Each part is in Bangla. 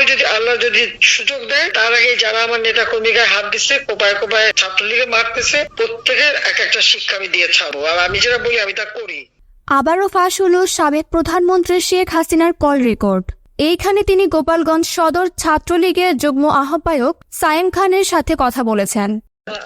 এরপরে যদি আল্লাহ যদি সুযোগ দেয়, তার আগে যারা আমার নেতা কর্মীকে হাত দিচ্ছে কোপায় কোপায় ছাত্রলীগে মারতেছে প্রত্যেকের এক একটা শিক্ষা আমি দিয়ে ছাড়বো। আর আমি যেটা বলি, আমি তা করি। আবারও ফাঁস হলো সাবেক প্রধানমন্ত্রী শেখ হাসিনার কল রেকর্ড। এইখানে তিনি গোপালগঞ্জ সদর ছাত্রলীগের যুগ্ম আহ্বায়ক সায়েম খানের সাথে কথা বলেছেন। হ্যাঁ,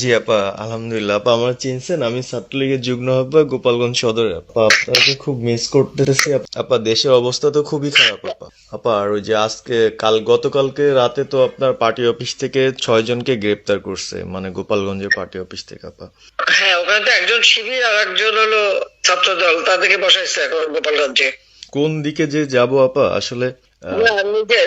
জি আপা আলহামদুলিল্লাহ। আপা আমার চিনছেন আমি ছাত্রলীগের যুগ্ম আহ্বায়ক গোপালগঞ্জ সদরে আপা আপনাকে খুব মিস করতেছি আপা দেশের অবস্থা তো খুবই খারাপ আপা। আপা আর ওই যে আজকে কাল গতকালকে রাতে তো আপনার পার্টি অফিস থেকে ছয় জনকে গ্রেপ্তার করছে মানে গোপালগঞ্জের পার্টি অফিস থেকে আপা। হ্যাঁ ওখানে তো একজন শিবির আর একজন হলো ছাত্র দল তাদেরকে বসাইছে এখন গোপালগঞ্জে। কোন দিকে যে যাব আপা? আসলে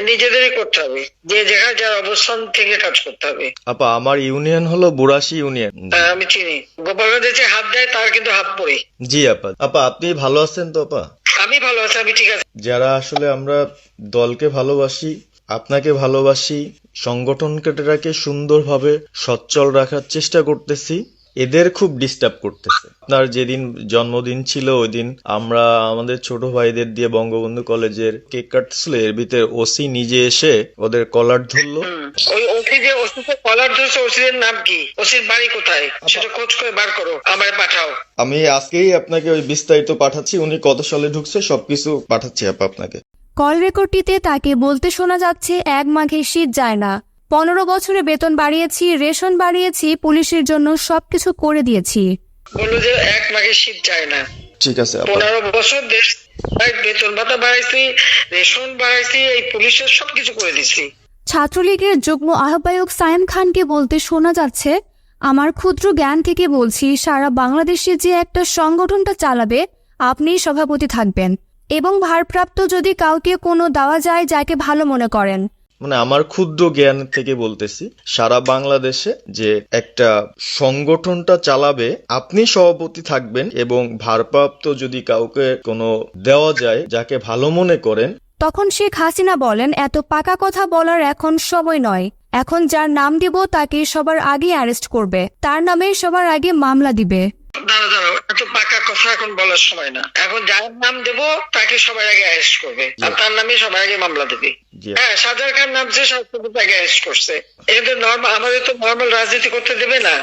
নিজেদেরই করতে হবে। যে যেখানে যার অবস্থান থেকে কাজ করতে হবে। আপা আমার ইউনিয়ন হলো বুরাশি ইউনিয়ন। হ্যাঁ, আমি চিনি। গোপালগঞ্জে যে হাত দেয় তার কিন্তু হাত পড়ে। জি আপা। আপা আপনি ভালো আছেন তো আপা? আমি ভালো আছি আমি ঠিক আছে। যারা আসলে আমরা দলকে ভালোবাসি আপনাকে ভালোবাসি সংগঠনটাকে সুন্দরভাবে সচ্ছল রাখার চেষ্টা করতেছি এদের খুব ডিস্টার্ব করতেছে। আপনার যেদিন জন্মদিন ছিল ওই দিন আমরা আমাদের ছোট ভাইদের দিয়ে বঙ্গবন্ধু কলেজের কেক কাটছিল এর ভিতরে ওসি নিজে এসে ওদের কলার ধরলো। ওই ওসি যে ওসিকে কলার ধরছে ওসিদের নাম কি? ওসির বাড়ি কোথায়? সেটা খোঁজ করে বার করো আমায় পাঠাও। আমি আজকেই আপনাকে ওই বিস্তারিত পাঠাচ্ছি উনি কত সালে ঢুকছে সবকিছু পাঠাচ্ছি আপা আপনাকে। কল রেকর্ডটিতে তাকে বলতে শোনা যাচ্ছে এক মাঘে শীত যায় না। পনেরো বছরে বেতন বাড়িয়েছি রেশন বাড়িয়েছি পুলিশের জন্য সবকিছু করে দিয়েছি। বলল যে এক মাঘে শীত যায় না। ঠিক আছে পনেরো বছর দেশ বেতন ভাতা বাড়াইছি রেশন বাড়াইছি এই পুলিশের সবকিছু করে দিছি ছাত্রলীগের যুগ্ম আহ্বায়ক সায়েম খানকে বলতে শোনা যাচ্ছে আমার ক্ষুদ্র জ্ঞান থেকে বলছি সারা বাংলাদেশে যে একটা সংগঠনটা চালাবে আপনিই সভাপতি থাকবেন। এবং ভারপ্রাপ্ত যদি কাউকে কোনো দেওয়া যায় যাকে ভালো মনে করেন মানে আমার ক্ষুদ্র জ্ঞান থেকে বলতেছি সারা বাংলাদেশে যে একটা সংগঠনটা চালাবে আপনি সভাপতি থাকবেন এবং ভারপ্রাপ্ত যদি কাউকে কোনো দেওয়া যায় যাকে ভালো মনে করেন। তখন শেখ হাসিনা বলেন এত পাকা কথা বলার এখন সময় নয়। এখন যার নাম দিব তাকে সবার আগে অ্যারেস্ট করবে। তার নামে সবার আগে মামলা দিবে। দাঁড়া দাঁড়াও এত পাকা কথা এখন বলার সময় না। এখন যার নাম দেব তাকে সবার আগে অ্যারেস্ট করবে। আর তার নামে সবার আগে মামলা দেবে। হ্যাঁ সাজার খান নামছে করছে নর্মাল আমাদের তো নর্মাল রাজনীতি করতে দেবে না।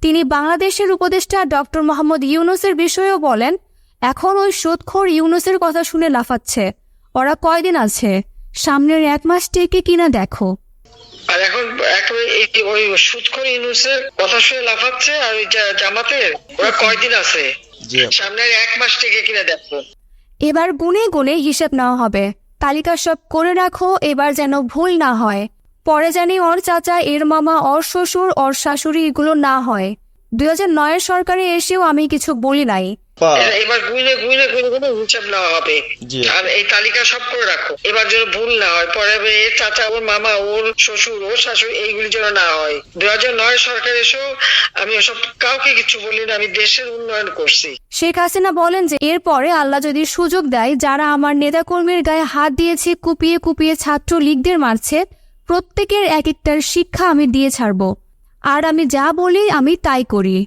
তিনি বাংলাদেশের উপদেষ্টা ডক্টর মোহাম্মদ ইউনুসের বিষয়েও বলেন এখন ওই সুদখোর ইউনুসের কথা শুনে লাফাচ্ছে। ওরা কয়দিন আছে? সামনের এক মাস টেকে কিনা দেখো। আর এখন ওই সুদখোর ইউনুসের কথা শুনে লাফাচ্ছে আর ওই জামাতের ওরা কয়দিন আছে? সামনের এক মাস থেকে কিনা দেখো। এবার গুনে গুনে হিসেব নেওয়া হবে। তালিকা সব করে রাখো, এবার যেন ভুল না হয়। পরে জানি ওর চাচা, এর মামা, ওর শ্বশুর, ওর শাশুড়ি এগুলো না হয়। দুই হাজার নয়ের সরকারে এসেও আমি কিছু বলি নাই। এবার গুইনে গুইনে গুইনে গুইনে হিসাব নেওয়া হবে। আর এই তালিকা সব করে রাখো। এবার যেন ভুল না হয় পরে এর চাচা ওর মামা ওর শ্বশুর ওর শাশুড়ি এইগুলি যেন না হয়। দু হাজার নয় সরকার এসেও আমি ওসব কাউকে কিছু বলি না আমি দেশের উন্নয়ন করছি। শেখ হাসিনা বলেন যে এরপরে আল্লাহ যদি সুযোগ দেয় যারা আমার নেতাকর্মীর গায়ে হাত দিয়েছে কুপিয়ে কুপিয়ে ছাত্র লীগদের মারছে প্রত্যেকের এক একটার শিক্ষা আমি দিয়ে ছাড়বো। আর আমি যা বলি আমি তাই করি।